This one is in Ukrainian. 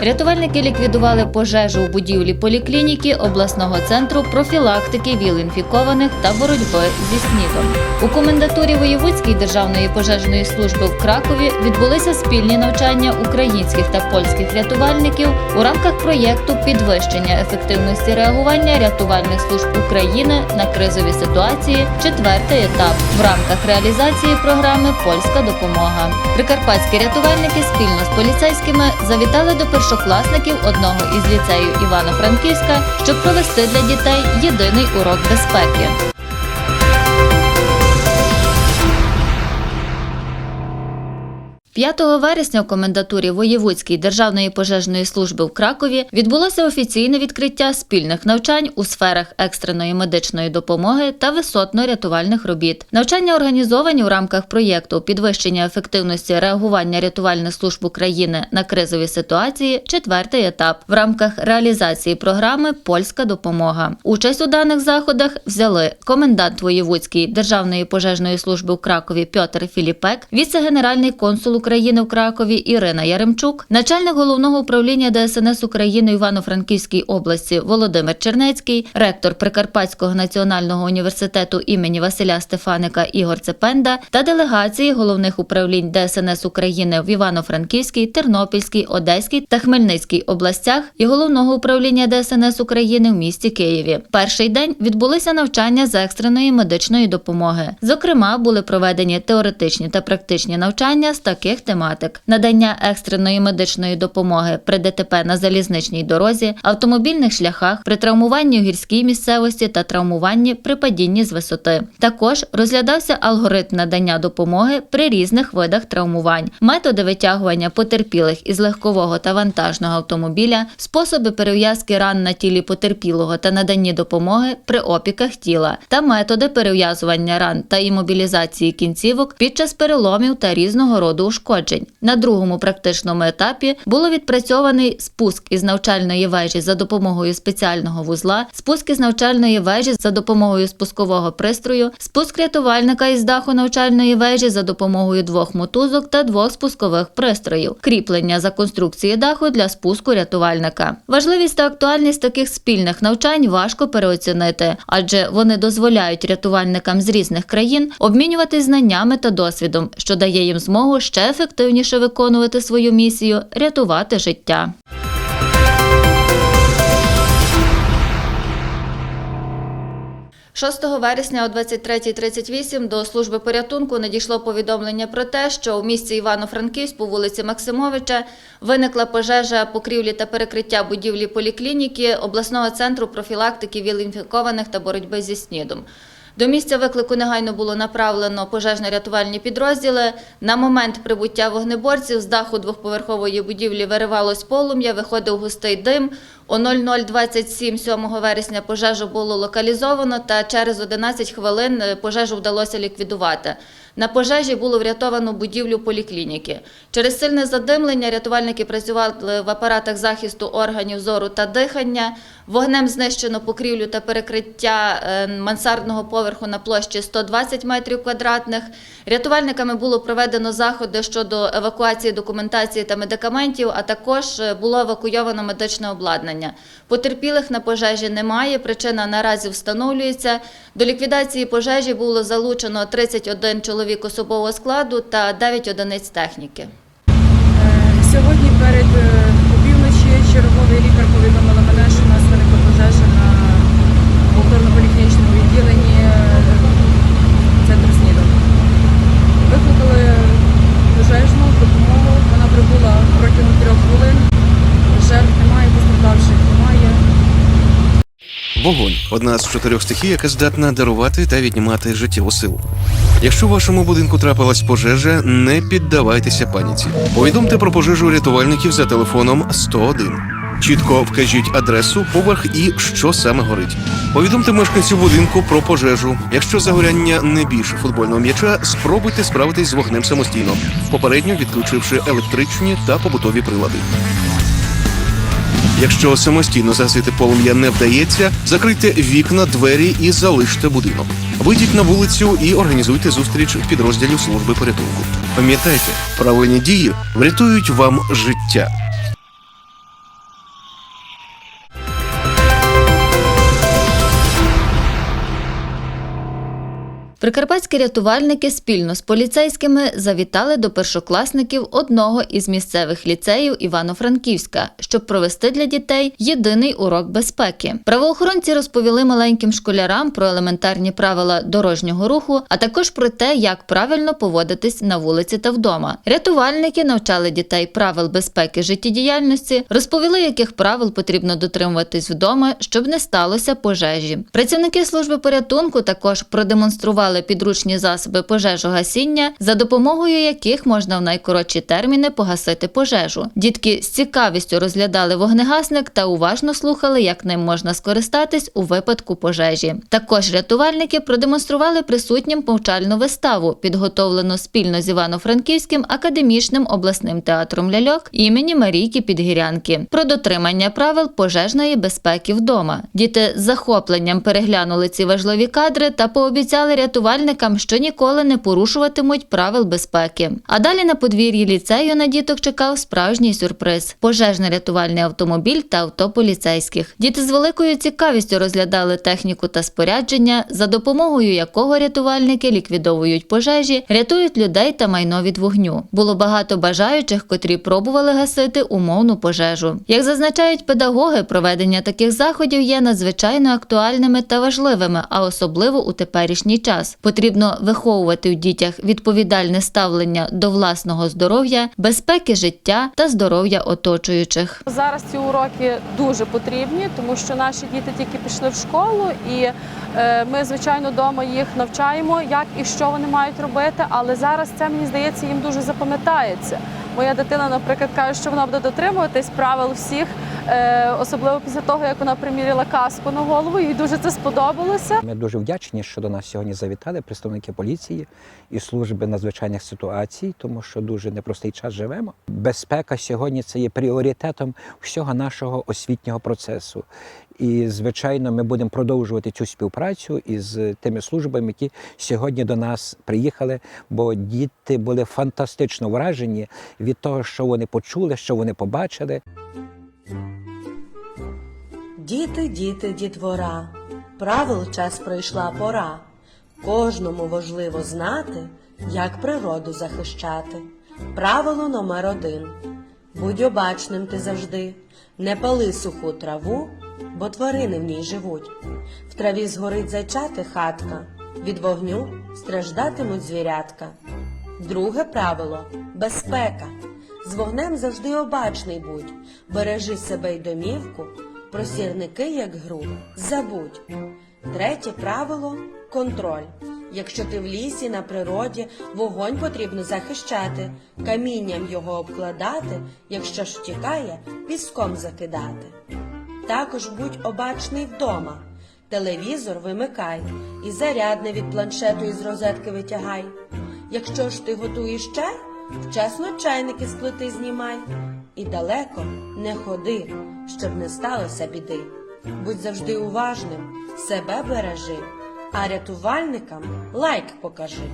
Рятувальники ліквідували пожежу у будівлі поліклініки обласного центру профілактики віл-інфікованих та боротьби зі СНІДом. У комендатурі Воєвудської державної пожежної служби в Кракові відбулися спільні навчання українських та польських рятувальників у рамках проєкту підвищення ефективності реагування рятувальних служб України на кризові ситуації. Четвертий етап в рамках реалізації програми Польська допомога. Прикарпатські рятувальники спільно з поліцейськими завітали до першокласників одного із ліцею Івано-Франківська, щоб провести для дітей єдиний урок безпеки. 5 вересня у комендатурі Воєвудської державної пожежної служби в Кракові відбулося офіційне відкриття спільних навчань у сферах екстреної медичної допомоги та висотно-рятувальних робіт. Навчання організовані у рамках проєкту підвищення ефективності реагування рятувальних служб України на кризові ситуації. Четвертий етап в рамках реалізації програми Польська допомога. Участь у даних заходах взяли комендант Воєвудської державної пожежної служби у Кракові Пьотр Філіпек, віце-генеральний консул України в Кракові Ірина Яремчук, начальник головного управління ДСНС України Івано-Франківській області Володимир Чернецький, ректор Прикарпатського національного університету імені Василя Стефаника Ігор Цепенда та делегації головних управлінь ДСНС України в Івано-Франківській, Тернопільській, Одеській та Хмельницькій областях і головного управління ДСНС України в місті Києві. Перший день відбулися навчання з екстреної медичної допомоги. Зокрема, були проведені теоретичні та практичні навчання з таких тематик: надання екстреної медичної допомоги при ДТП на залізничній дорозі, автомобільних шляхах, при травмуванні у гірській місцевості та травмуванні при падінні з висоти. Також розглядався алгоритм надання допомоги при різних видах травмувань, методи витягування потерпілих із легкового та вантажного автомобіля, способи перев'язки ран на тілі потерпілого та наданні допомоги при опіках тіла, та методи перев'язування ран та імобілізації кінцівок під час переломів та різного роду ушкоджень. На другому практичному етапі було відпрацьований спуск із навчальної вежі за допомогою спеціального вузла, спуск із навчальної вежі за допомогою спускового пристрою, спуск рятувальника із даху навчальної вежі за допомогою двох мотузок та двох спускових пристроїв, кріплення за конструкції даху для спуску рятувальника. Важливість та актуальність таких спільних навчань важко переоцінити, адже вони дозволяють рятувальникам з різних країн обмінюватись знаннями та досвідом, що дає їм змогу ще ефективніше виконувати свою місію рятувати життя. – 6 вересня о 23.38 до служби порятунку надійшло повідомлення про те, що у місті Івано-Франківськ по вулиці Максимовича виникла пожежа покрівлі та перекриття будівлі поліклініки обласного центру профілактики віл-інфікованих та боротьби зі СНІДом. До місця виклику негайно було направлено пожежно-рятувальні підрозділи. На момент прибуття вогнеборців з даху двохповерхової будівлі виривалось полум'я, виходив густий дим. О 00.27 7 вересня пожежу було локалізовано та через 11 хвилин е, пожежу вдалося ліквідувати. На пожежі було врятовано будівлю поліклініки. Через сильне задимлення рятувальники працювали в апаратах захисту органів зору та дихання. Вогнем знищено покрівлю та перекриття е, мансардного поверху на площі 120 метрів квадратних. Рятувальниками було проведено заходи щодо евакуації документації та медикаментів, а також е, було евакуйовано медичне обладнання. Потерпілих на пожежі немає. Причина наразі встановлюється. До ліквідації пожежі було залучено 31 чоловік особового складу та 9 одиниць техніки. Е, Сьогодні перед Вогонь одна з чотирьох стихій, яка здатна дарувати та віднімати життєву силу. Якщо в вашому будинку трапилась пожежа, не піддавайтеся паніці. Повідомте про пожежу рятувальників за телефоном 101. Чітко вкажіть адресу, поверх і що саме горить. Повідомте мешканцю будинку про пожежу. Якщо загоряння не більше футбольного м'яча, спробуйте справитись з вогнем самостійно, попередньо відключивши електричні та побутові прилади. Якщо самостійно загасити полум'я не вдається, закрийте вікна, двері і залиште будинок. Вийдіть на вулицю і організуйте зустріч підрозділів служби порятунку. Пам'ятайте, правильні дії врятують вам життя. Прикарпатські рятувальники спільно з поліцейськими завітали до першокласників одного із місцевих ліцеїв Івано-Франківська, щоб провести для дітей єдиний урок безпеки. Правоохоронці розповіли маленьким школярам про елементарні правила дорожнього руху, а також про те, як правильно поводитись на вулиці та вдома. Рятувальники навчали дітей правил безпеки життєдіяльності, розповіли, яких правил потрібно дотримуватись вдома, щоб не сталося пожежі. Працівники служби порятунку також продемонстрували підручні засоби пожежогасіння, за допомогою яких можна в найкоротші терміни погасити пожежу. Дітки з цікавістю розглядали вогнегасник та уважно слухали, як ним можна скористатись у випадку пожежі. Також рятувальники продемонстрували присутнім повчальну виставу, підготовлену спільно з Івано-Франківським академічним обласним театром ляльок імені Марійки Підгірянки про дотримання правил пожежної безпеки вдома. Діти з захопленням переглянули ці важливі кадри та пообіцяли рятувальникам, що ніколи не порушуватимуть правил безпеки. А далі на подвір'ї ліцею на діток чекав справжній сюрприз: пожежно-рятувальний автомобіль та авто поліцейських. Діти з великою цікавістю розглядали техніку та спорядження, за допомогою якого рятувальники ліквідовують пожежі, рятують людей та майно від вогню. Було багато бажаючих, котрі пробували гасити умовну пожежу. Як зазначають педагоги, проведення таких заходів є надзвичайно актуальними та важливими, а особливо у теперішній час. Потрібно виховувати в дітях відповідальне ставлення до власного здоров'я, безпеки життя та здоров'я оточуючих. Зараз ці уроки дуже потрібні, тому що наші діти тільки пішли в школу, і е, ми, звичайно, вдома їх навчаємо, як і що вони мають робити. Але зараз це мені здається їм дуже запам'ятається. Моя дитина, наприклад, каже, що вона буде дотримуватись правил всіх, особливо після того, як вона приміряла каску на голову. Їй дуже це сподобалося. Ми дуже вдячні, що до нас сьогодні завітали представники поліції і служби надзвичайних ситуацій, тому що дуже непростий час живемо. Безпека сьогодні це є пріоритетом всього нашого освітнього процесу. І, звичайно, ми будемо продовжувати цю співпрацю із тими службами, які сьогодні до нас приїхали, бо діти були фантастично вражені від того, що вони почули, що вони побачили. Діти, діти, дітвора, правил час прийшла пора. Кожному важливо знати, як природу захищати. Правило номер один. Будь обачним ти завжди, не пали суху траву, бо тварини в ній живуть. В траві згорить зайчати хатка, від вогню страждатимуть звірятка. Друге правило безпека. З вогнем завжди обачний будь, бережи себе й домівку, про сірники, як гру, забудь. Третє правило контроль. Якщо ти в лісі, на природі, вогонь потрібно захищати, камінням його обкладати, якщо ж втікає, піском закидати. Також будь обачний вдома. Телевізор вимикай і зарядне від планшету із розетки витягай. Якщо ж ти готуєш чай, вчасно чайники з плити знімай і далеко не ходи, щоб не сталося біди. Будь завжди уважним, себе бережи, а рятувальникам лайк покажи.